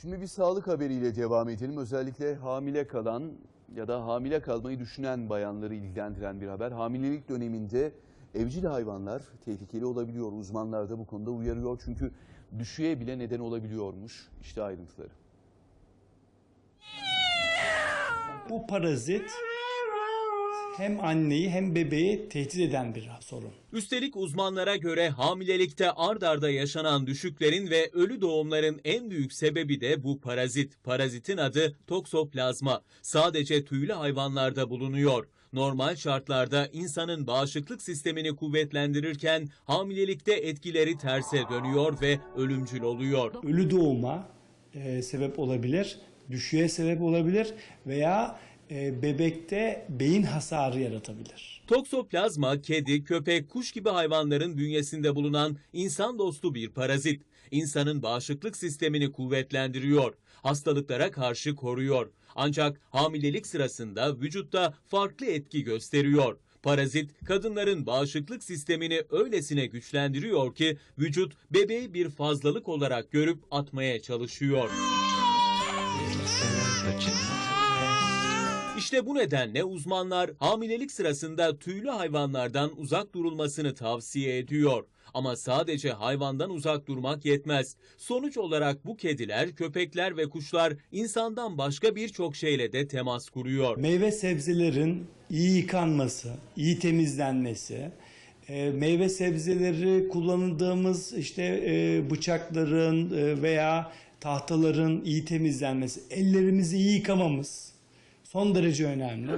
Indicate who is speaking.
Speaker 1: Şimdi bir sağlık haberiyle devam edelim. Özellikle hamile kalan ya da hamile kalmayı düşünen bayanları ilgilendiren bir haber. Hamilelik döneminde evcil hayvanlar tehlikeli olabiliyor. Uzmanlar da bu konuda uyarıyor. Çünkü düşüğe bile neden olabiliyormuş. İşte ayrıntıları.
Speaker 2: Bu parazit hem anneyi hem bebeği tehdit eden bir sorun.
Speaker 3: Üstelik uzmanlara göre hamilelikte ard arda yaşanan düşüklerin ve ölü doğumların en büyük sebebi de bu parazit. Parazitin adı toksoplazma. Sadece tüylü hayvanlarda bulunuyor. Normal şartlarda insanın bağışıklık sistemini kuvvetlendirirken hamilelikte etkileri terse dönüyor ve ölümcül oluyor.
Speaker 2: Ölü doğuma e, sebep olabilir, düşüğe sebep olabilir veya e, bebekte beyin hasarı yaratabilir.
Speaker 3: Toksoplazma kedi, köpek, kuş gibi hayvanların bünyesinde bulunan insan dostu bir parazit. İnsanın bağışıklık sistemini kuvvetlendiriyor, hastalıklara karşı koruyor. Ancak hamilelik sırasında vücutta farklı etki gösteriyor. Parazit kadınların bağışıklık sistemini öylesine güçlendiriyor ki vücut bebeği bir fazlalık olarak görüp atmaya çalışıyor. İşte bu nedenle uzmanlar hamilelik sırasında tüylü hayvanlardan uzak durulmasını tavsiye ediyor. Ama sadece hayvandan uzak durmak yetmez. Sonuç olarak bu kediler, köpekler ve kuşlar insandan başka birçok şeyle de temas kuruyor.
Speaker 2: Meyve sebzelerin iyi yıkanması, iyi temizlenmesi, e, meyve sebzeleri kullandığımız işte e, bıçakların e, veya tahtaların iyi temizlenmesi, ellerimizi iyi yıkamamız son derece önemli.